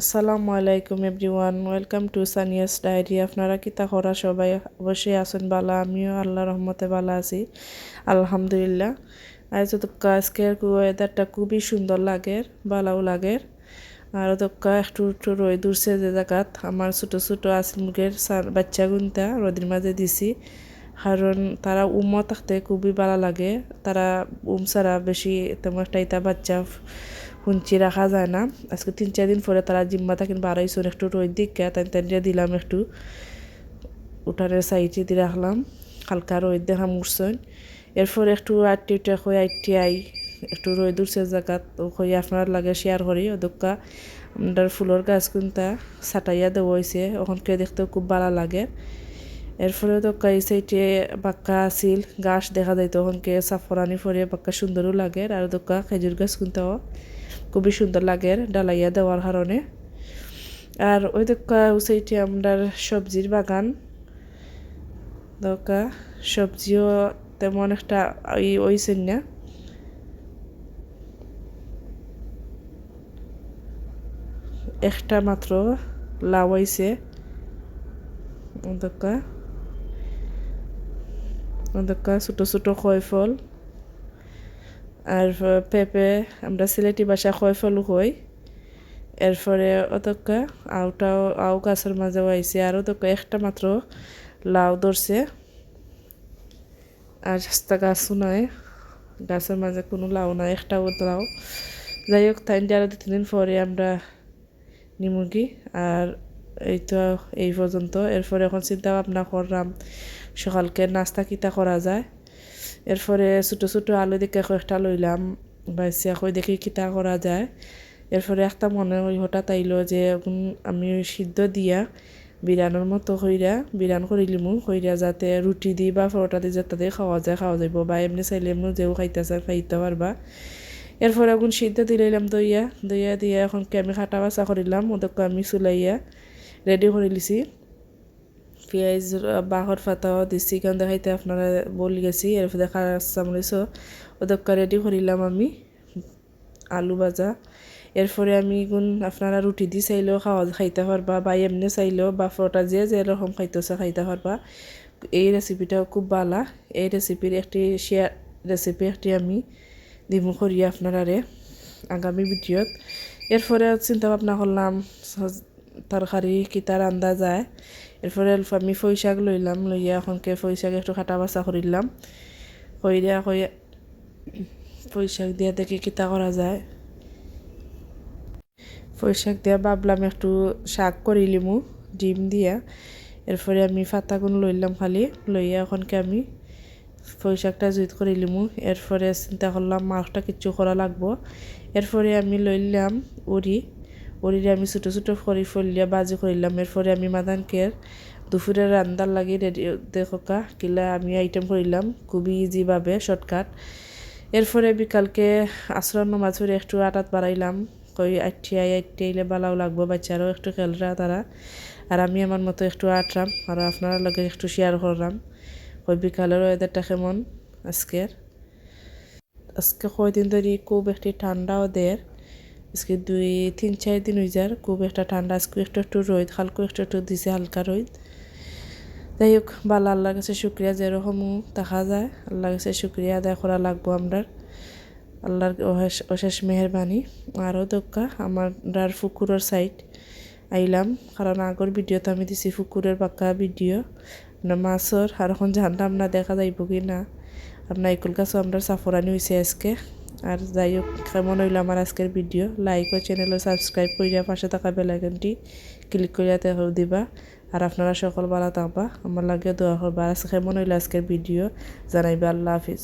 আসসালামু আলাইকুম everyone, welcome to Sania's diary. আপনারা কিতা করা সবাই অবশ্যই আছেন বালা আমিও আল্লাহ রহমতে বালা আছি। আলহামদুলিল্লাহ। আর তো আজকের ওয়েদারটা খুবই সুন্দর লাগে বালাও লাগে। আর দক্কা একটু একটু রয়ে দূরছে যে জায়গাত। আমার ছোটো ছোটো মুরগের বাচ্চা গুনতা রোদের মাঝে দিছি। কারণ তারা উমও থাকতে খুবই ভালো লাগে। তারা উম ছাড়া বেশি তেমন একটা ইতা বাচ্চা শুনছি, রাখা যায় না। আজকে তিন, চার দিন পরে তারা জিম্মা থাকেন বাড়াইছেন একটু রোদ দিকা, তাই তাই দিলাম একটু। উঠানের সাইডে দিয়ে রাখলাম। হালকা রোদ দেখা মুড়ছেন এরপর একটু আটটি উঠে হয়ে আটটি আই একটু রোদ উঠছে জায়গাত হয়ে আপনার লাগে শেয়ার করি ওদক্কা আমাদের ফুলের গাছ কোনটা, ছাটাইয়া দেওয়া হয়েছে ওখানকে দেখতেও খুব ভালো লাগে। এরপরে তো এই সাইডে বাক্কা আছিল গাছ দেখা যায় তখনকে সাফরানি ফরে বাক্কা সুন্দরও লাগে, আর দোকা খেজুর গাছ কিনতেও খুবই সুন্দর লাগে ডালাইয়া দেওয়ার কারণে। আর ওই দোকা সাইডে আমরা সবজির বাগান। দোকা, সবজিও তেমন একটা ওই ওইছেন না। একটা মাত্র লাউ আইছে। দোকা। দোকা, ছোটো ছোটো কয় ফল। আর পেঁপে আমরা সিলেটি বাসা খয় ফলও হই। এরপরে অতকা আউটাও আউ গাছের মাঝেও আইছে। আর অতকা একটা মাত্র লাউ ধরছে। আর রাস্তা গাছও নাই। গাছের মাঝে কোনো লাউ নাই একটাও লাউ। যাই হোক তাই আরও দু তিন দিন পরে আমরা নিমুগি। আর এই তো এই পর্যন্ত। এরপরে এখন চিন্তা ভাবনা করলাম, সকালকে নাস্তা কিতা করা যায়। এরপরে ছোটো ছোটো আলু দেখে কয়েকটা লইলাম বাইসিয়া কই দেখি কিতা করা যায়। এরপরে একটা মনে হয় হঠাৎ আইলো যে আমি সিদ্ধ দিয়া বিরানোর মতো হইরা বিরান করিলিমু হইরা যাতে রুটি দি বা পরোটা দি যাতে খাওয়া যায় খাওয়া যাইব বা এমনি চাইলে এমনি যেও খাইতে খাইতেছে, খাইতে পারবা এরপরে এখন সিদ্ধ দিলাইলাম দইয়া। দইয়া দিয়ে এখন আমি খাটা বাসা করিলাম ওদেরকে আমি চুলাইয়া রেডি করে লিছি পেঁয়াজ বাহর পাতাও দিছি কারণ দেখাইতে আপনারা বলি গেছি এরপর দেখা চামড়িছ ওদেরকে রেডি করিলাম আমি আলু ভাজা। এরপরে আমি গুণ আপনারা রুটি দি চাইলেও খাওয়া খাইতে পারবা বা এমনি চাইলেও বা ফটা যে যেরকম খাইতেছে খাইতে পারবা এই রেসিপিটাও খুব ভালা এই রেসিপির একটি শেয়ার রেসিপি একটি আমি দিমু করি আপনারারে আগামী ভিডিওত এরপরে চিন্তা ভাবনা করলাম তরকারি কিতা রান্দা যায় এরপরে আমি ফই শাক লইলাম লইয়া এখনকে ফই শাক একটু খাটা বাসা করিলাম কইরা কই ফই শাক দিয়া দেখি কিতা করা যায় ফই শাক দিয়া ভাবলাম একটু শাক করিলিমু ডিম দিয়া এরপরে আমি ফাতাগুন লইলাম খালি লইয়া এখনকে আমি ফই শাকটা জুইত করিলিমু এরপরে চিন্তা করলাম মাছটা কিচ্ছু করা লাগবো এরপরে আমি লইলাম উড়ি উড়িরে আমি ছোটো ছোটো করি ফলিয়া বাজি করিলাম এরপরে আমি মাদানকে দুপুরের রান্নার লাগি রেডি দেখা কিলা আমি আইটেম করিলাম খুবই ইজিভাবে শর্টকাট এরপরে বিকালকে আশ্রম নামাজ পড়ে একটু আটাত বাড়াইলাম, কই আটটি আই আটটি আইলে বালাও লাগবো, বাচ্চারাও একটু খেলরা তারা। আর আমি আমার মতো একটু আটরাম, আর আপনার লগে একটু শেয়ার করলাম কই বিকালের ওয়েদারটা কেমন আজকের? আজকে কয়দিন ধরে খুব একটি ঠান্ডাও দেয় আজকে দুই, তিন, চার দিন হয়ে যার, খুব একটা ঠান্ডা, আজকে একটু একটু রোদ, হালকা একটু একটু দিছে হালকা রোদ। যাই হোক ভালো আল্লাহর কাছে শুক্রিয়া যেরকম দেখা যায়। আল্লাহর কাছে শুক্রিয়া আদায় করা লাগবো আমরা আল্লাহর অশেষ মেহরবানি। আরও দক্কা আমার ফুকুরের সাইড আইলাম। কারণ আগর ভিডিওতে আমি দিছি ফুকুরের পাক্কা ভিডিও। মাছর, আর এখন জানতাম না, দেখা যাইব কি না। আপনার একুল গাছও আমরা সাফরানি হয়েছে আজকে। আর যাই হোক, কেমন হইল আমার আজকের ভিডিও লাইক ও চ্যানেল সাবস্ক্রাইব করিয়া পাশে থাকা বেলাইকনটি ক্লিক করিয়া দেখো দিবা। আর আপনারা সকল ভালো থাকবা। আমার লাগে দোয়া করবা। আজকে কেমন হইল আজকের ভিডিও জানাইবা আল্লাহ হাফিজ।